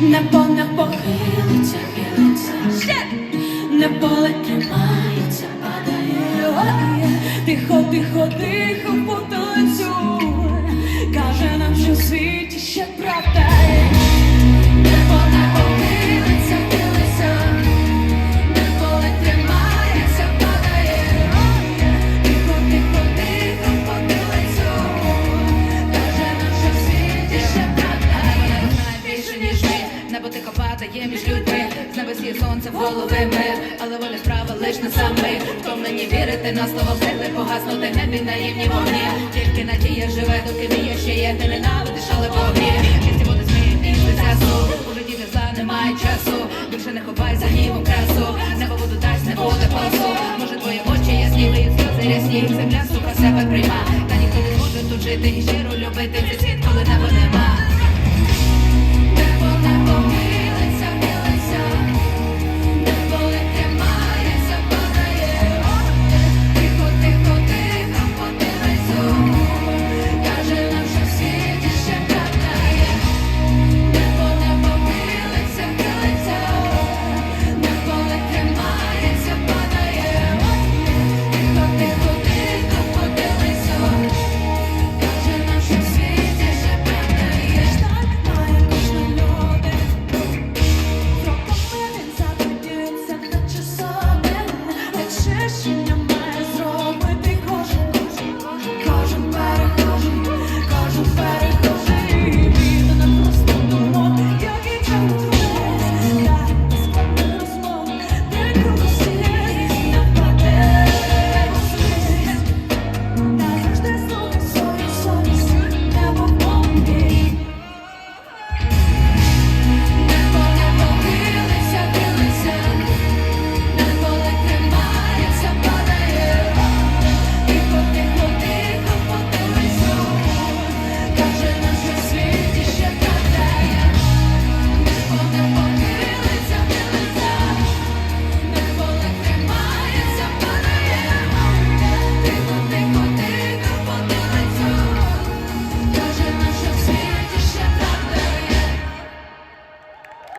небо не похилиться, хилиться, небо не тримається, падає, тихо, тихо, тихо, потолицю, каже нам, що світі ще про. Віє сонце в голови мир, але воля справа лиш на самих Втомлені вірити на слово сили погаснути небі наївні вогні. Тільки надія живе, доки віє ще є, ти ненавидиш, але повір Чисті води сміє після часу У житті не зла немає часу. Більше не ховай за гнівом красу Небо воду дасть, не буде пасу. Може твої очі ясні, виють сльози рясні. Земля сука себе прийма. Та ніхто не зможе тут жити і щиро любити. Цей світ, коли небо нема. Небо, небо, небо.